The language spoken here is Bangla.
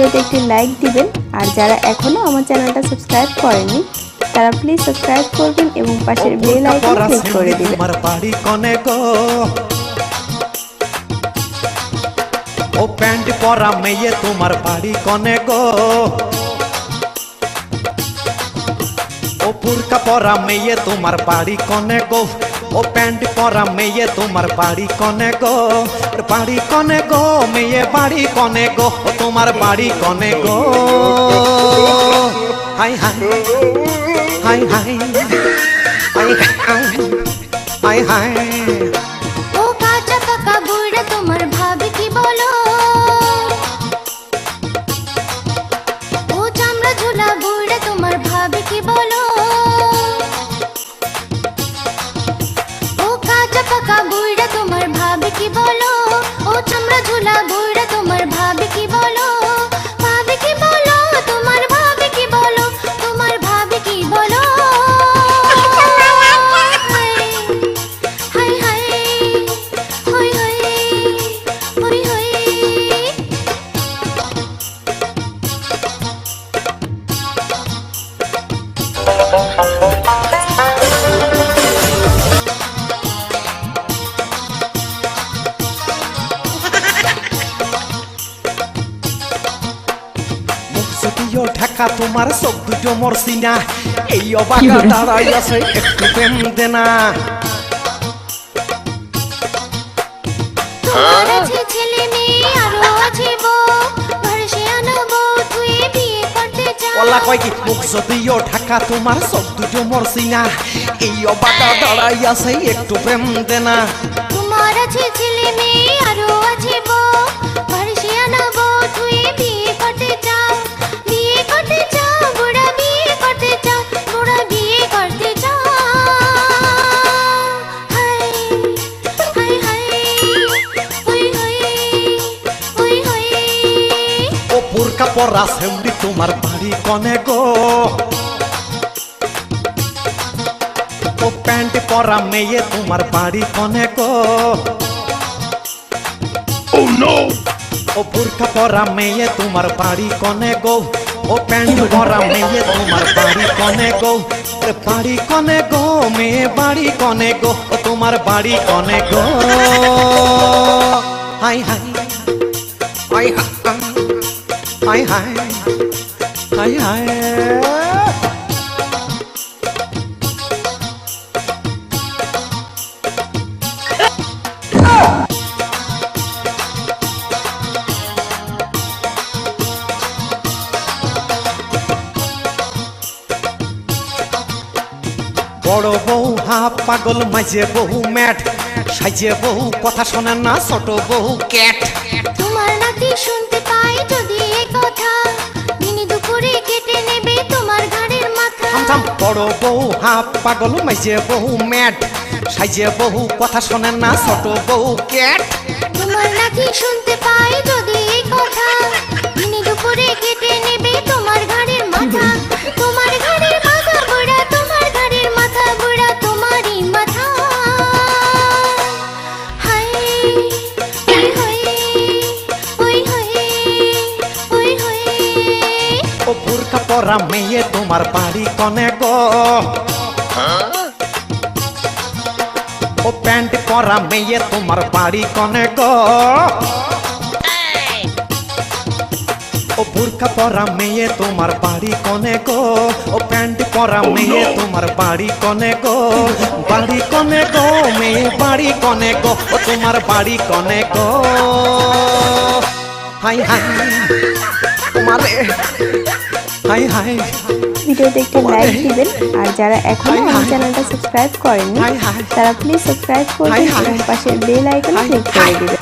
ভিডিওতে একটি লাইক দিবেন। আর যারা এখনও আমার চ্যানেলটা সাবস্ক্রাইব করেনি তারা প্লিজ সাবস্ক্রাইব করবেন এবং পাশের বেল আইকন ক্লিক করে দিবেন। ও প্যান্ট পরা মেয়ে তোমার বাড়ি কনে গো। ও পুরকা পরা মেয়ে তোমার বাড়ি কনে গো। ও প্যান্ট পরা মেয়ে তোমার বাড়ি কনে গো ওর বাড়ি কনে গো মেয়ে বাড়ি কনে গো ও তোমার বাড়ি কনে গো হাই হাই হাই হাই হাই হাই হাই হাই ও झुला ঢাকা তোমার চোখ দুটো মরছি না এই অবাকা দাঁড়াই আছে একটু প্রেম দে না তোমার আছে ছেলে মেয়ে আরও আছে বউ। ঘরে সে আনব তুই বিয়ে করতে চাও। কলা কয় কি মুখ যদিও ঢাকা তোমার চোখ দুটো মরছি না এই অবাকা দাঁড়াই আছে একটু প্রেম দে না তোমার আছে ছেলে মেয়ে আরও ও পরা সেমনি তোমার বাড়ি কনে গো। ও প্যান্ট পরা মেয়ে তোমার বাড়ি কনে গো। ও বুরখা পরা মেয়ে তোমার বাড়ি কনে গো। ও প্যান্ট পরা মেয়ে তোমার বাড়ি কনে গো। বাড়ি কনে গো মেয়ে বাড়ি কনে গো ও তোমার বাড়ি কনে গো। হাই হাই হাই হাই। হাই হাই হাই বড় বউ হাফ পাগল, মাঝে বহু ম্যাট। সাইজে বহু কথা শোনে না, ছোট বহু ক্যাট। তোমার নাকি শুনতে পাই যদি বড় বউ হাফ পাগল মাইজে বহু ম্যাট সাইজে বহু কথা শোনেন না, ছোট বউ, ক্যাট। তোমার নাকি শুনতে পাই যদি ও বুরকা পরা মেয়ে তোমার বাড়ি কনে গো ও প্যান্ট পরা মেয়ে তোমার বাড়ি কনে গো ও বুরকা পরা মেয়ে তোমার বাড়ি কনে গো ও প্যান্ট পরা মেয়ে তোমার বাড়ি কনে গো বাড়ি কনে গো মেয়ে বাড়ি কনে গো ও তোমার বাড়ি কনে গো হাই হাই। তোমারে। হাই হাই। ভিডিওতে একটি লাইক দিবেন। আর যারা এখনও আমার চ্যানেলটা সাবস্ক্রাইব করেনি হাই হাই। তারা প্লিজ সাবস্ক্রাইব করবেন হাই। এবং পাশের বেল আইকনে ক্লিক করে দিবেন।